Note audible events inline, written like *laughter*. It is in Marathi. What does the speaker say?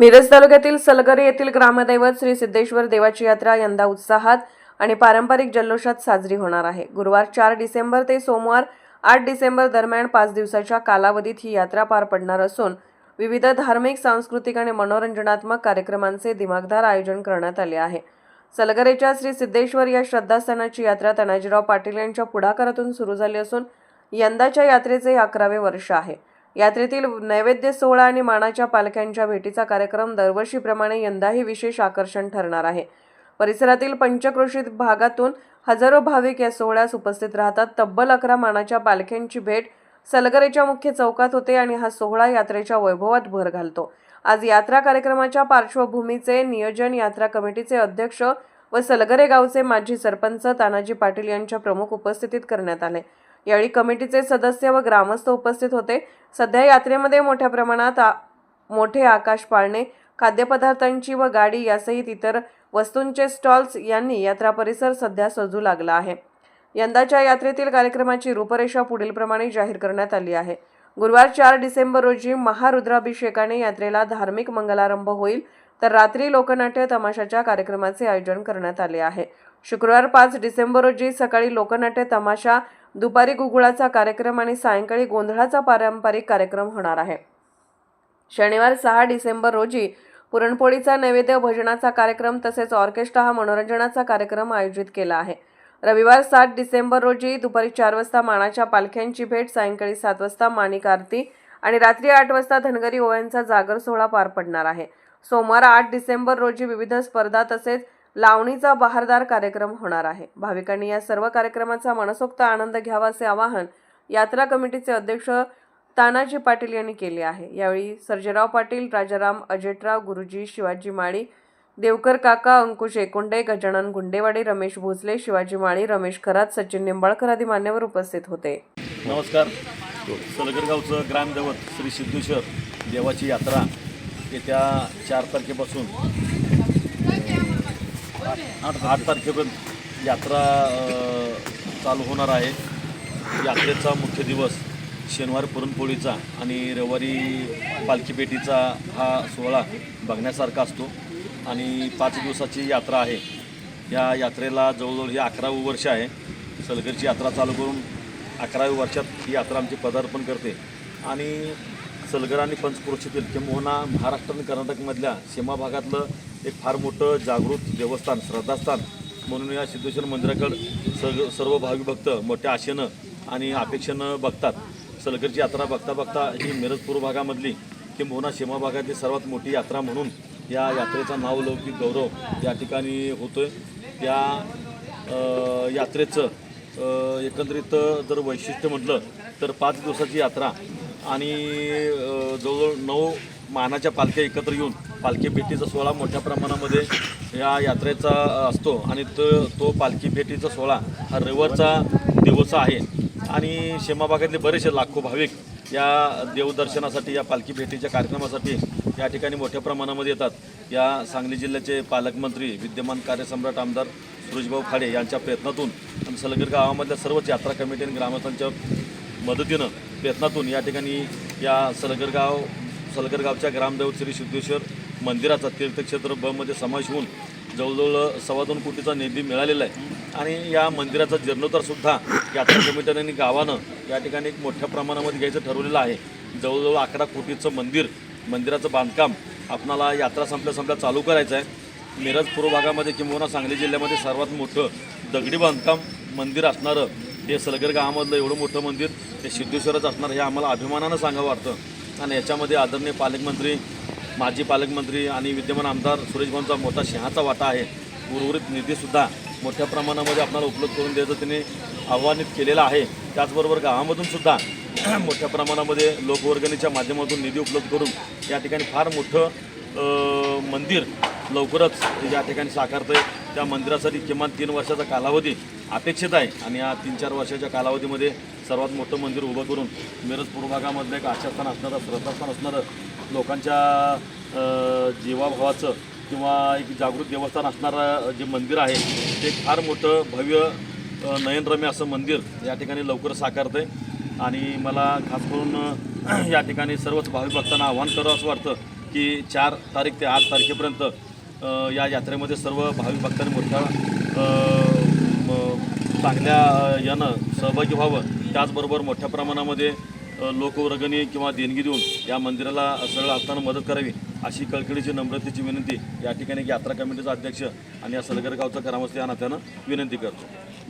मिरज तालुक्यातील सलगरे येथील ग्रामदैवत श्री सिद्धेश्वर देवाची यात्रा यंदा उत्साहात आणि पारंपरिक जल्लोषात साजरी होणार आहे. गुरुवार चार डिसेंबर ते सोमवार आठ डिसेंबर दरम्यान पाच दिवसाच्या कालावधीत ही यात्रा पार पडणार असून विविध धार्मिक सांस्कृतिक आणि मनोरंजनात्मक कार्यक्रमांचे दिमागदार आयोजन करण्यात आले आहे. सलगरेच्या श्री सिद्धेश्वर या श्रद्धास्थानाची यात्रा तानाजीराव पाटील यांच्या पुढाकारातून सुरू झाली असून यंदाच्या यात्रेचे अकरावे वर्ष आहे. यात्रेतील नैवेद्य सोहळा आणि मानाच्या पालख्यांच्या भेटीचा कार्यक्रम दरवर्षीप्रमाणे यंदाही विशेष आकर्षण ठरणार आहे. परिसरातील पंचक्रोशीत भागातून हजारो भाविक या सोहळ्यास उपस्थित राहतात. तब्बल अकरा मानाच्या पालख्यांची भेट सलगरेच्या मुख्य चौकात होते आणि हा सोहळा यात्रेच्या वैभवात भर घालतो. आज यात्रा कार्यक्रमाच्या पार्श्वभूमीचे नियोजन यात्रा कमिटीचे अध्यक्ष व सलगरे गावचे माजी सरपंच तानाजी पाटील यांच्या प्रमुख उपस्थितीत करण्यात आले. यावेळी कमिटीचे सदस्य व ग्रामस्थ उपस्थित होते. सध्या यात्रेमध्ये मोठ्या प्रमाणात आ- मोठे आकाश पाळणे खाद्यपदार्थांची व गाडी यासहित इतर वस्तूंचे स्टॉल्स यांनी यात्रा परिसर सध्या सजू लागला आहे. यंदाच्या यात्रेतील कार्यक्रमाची रूपरेषा पुढीलप्रमाणे जाहीर करण्यात आली आहे. गुरुवार चार डिसेंबर रोजी महारुद्राभिषेकाने यात्रेला धार्मिक मंगलारंभ होईल. तर रात्री लोकनाट्य तमाशाच्या कार्यक्रमाचे आयोजन करण्यात आले आहे. शुक्रवार पाच डिसेंबर रोजी सकाळी लोकनाट्य तमाशा दुपारी गुगुळाचा कार्यक्रम आणि सायंकाळी गोंधळाचा पारंपरिक कार्यक्रम होणार आहे. शनिवार सहा डिसेंबर रोजी पुरणपोळीचा नैवेद्य भजनाचा कार्यक्रम तसेच ऑर्केस्ट्रा हा मनोरंजनाचा कार्यक्रम आयोजित केला आहे. रविवार सात डिसेंबर रोजी दुपारी चार वाजता मानाच्या पालख्यांची भेट सायंकाळी सात वाजता माणिक आरती आणि रात्री आठ वाजता धनगरी ओव्यांचा जागर सोहळा पार पडणार आहे. सोमवार आठ डिसेंबर रोजी विविध स्पर्धा तसेच लावणीचा बहारदार कार्यक्रम होणार आहे. भाविकांनी या सर्व कार्यक्रमाचा मनसोक्त आनंद घ्यावा असे आवाहन यात्रा कमिटीचे अध्यक्ष तानाजी पाटील यांनी केले आहे. यावेळी सर्जेराव पाटील राजाराम अजेटराव गुरुजी शिवाजी माळी देवकर काका अंकुश एकुंडे गजानन गुंडेवाडी रमेश भोसले शिवाजी माळी रमेश खरात सचिन निंबाळकर आदी मान्यवर उपस्थित होते. नमस्कार. सलगरगावचं ग्रामदैवत श्री सिद्धेश्वर देवाची यात्रा येत्या चार तारखेपासून. आठ आठ तारखेपर्यंत यात्रा चालू होणार आहे. यात्रेचा मुख्य दिवस शनिवार पुरणपोळीचा आणि रविवारी पालखीपेटीचा हा सोहळा बघण्यासारखा असतो. आणि पाच दिवसाची यात्रा आहे. या यात्रेला जवळजवळ हे अकरावं वर्ष आहे. सलगरची यात्रा चालू करून अकराव्या वर्षात ही यात्रा आमची पदार्पण करते. आणि सलगर आणि पंचक्रोशीतील किंबहुना महाराष्ट्र आणि कर्नाटकमधल्या सीमा भागातलं एक फार मोठं जागृत देवस्थान श्रद्धास्थान म्हणून या सिद्धेश्वर मंदिराकडं सर्व सर्व भाविक भक्त मोठ्या आशेनं आणि अपेक्षेनं बघतात. सलगरची यात्रा बघता बघता ही मिरज पूर्व भागामधली किंबहुना सीमा भागातली सर्वात मोठी यात्रा म्हणून या यात्रेचा नावलौकिक गौरव या ठिकाणी होतो त्या यात्रेचं एकंदरीत जर वैशिष्ट्य म्हटलं तर पाच दिवसाची यात्रा आणि जवळजवळ नऊ मानाच्या पालख्या एकत्र येऊन पालखी भेटीचा सोहळा मोठ्या प्रमाणामध्ये या यात्रेचा असतो. आणि तो तो पालखी भेटीचा सोहळा हा रविवारचा दिवस आहे. आणि शेमाबागातले बरेचसे लाखो भाविक या देवदर्शनासाठी या पालखी भेटीच्या कार्यक्रमासाठी या ठिकाणी मोठ्या प्रमाणामध्ये येतात. या सांगली जिल्ह्याचे पालकमंत्री विद्यमान कार्यसम्राट आमदार सुरेशभाऊ खाडे यांच्या प्रयत्नातून आणि सलगर गावामधल्या सर्वच यात्रा कमिटी आणि ग्रामस्थांच्या मदतीनं प्रयत्नातून या ठिकाणी या सलगरगाव सलगरगावच्या ग्रामदेव श्री सिद्धेश्वर मंदिराचा तीर्थक्षेत्र बमध्ये समावेश होऊन जवळजवळ सव्वा दोन कोटीचा निधी मिळालेला आहे. आणि या मंदिराचा जीर्णोद्धारसुद्धा यात्रा कमिटीने आणि गावानं या ठिकाणी एक मोठ्या प्रमाणामध्ये घ्यायचं ठरवलेलं आहे. जवळजवळ अकरा कोटीचं मंदिर मंदिराचं बांधकाम आपणाला यात्रा संपल्या संपल्या चालू करायचं आहे. मिरज पूर्व भागामध्ये किंबहुना सांगली जिल्ह्यामध्ये सर्वात मोठं दगडी बांधकाम मंदिर असणारं हे सलगर गावामधलं एवढं मोठं मंदिर हे सिद्धेश्वरच असणार हे आम्हाला अभिमानानं सांगावं वाटतं. आणि याच्यामध्ये आदरणीय पालकमंत्री माजी पालकमंत्री आणि विद्यमान आमदार सुरेशभाऊंचा मोठा सिंहाचा वाटा आहे. उर्वरित निधीसुद्धा मोठ्या प्रमाणामध्ये आपल्याला उपलब्ध करून द्यायचं त्यांनी आव्हानित केलेलं आहे. त्याचबरोबर गावामधून सुद्धा *clears throat* मोठ्या प्रमाणामध्ये लोकवर्गणीच्या माध्यमातून निधी उपलब्ध करून या ठिकाणी फार मोठं मंदिर लवकरच या ठिकाणी साकारतं आहे त्या मंदिरासाठी किमान तीन वर्षाचा कालावधी अपेक्षित आहे. आणि या तीन चार वर्षाच्या कालावधीमध्ये सर्वात मोठं मंदिर उभं करून मिरज पूर्व भागामधलं एक आशास्थान असणारं श्रद्धास्थान असणारं लोकांच्या जीवाभावाचं किंवा एक जागृत देवस्थान असणारं जे मंदिर आहे ते फार मोठं भव्य नयनरम्य असं मंदिर या ठिकाणी लवकर साकारतं आहे आणि मला खास करून या ठिकाणी सर्वच भाविक भक्तांना आव्हान करावं असं वाटतं की चार तारीख ते आठ तारखेपर्यंत या यात्रेमध्ये सर्व भाविक भक्तांनी मोठ्या चांगल्या यानं सहभागी व्हावं. त्याचबरोबर मोठ्या प्रमाणामध्ये लोकवर्गणी किंवा देणगी देऊन या मंदिराला सरळ असताना मदत करावी अशी कळकळीची नम्रतेची विनंती या ठिकाणी यात्रा कमिटीचा अध्यक्ष आणि या सलगरगावचा ग्रामस्थ या नात्यानं विनंती करतो.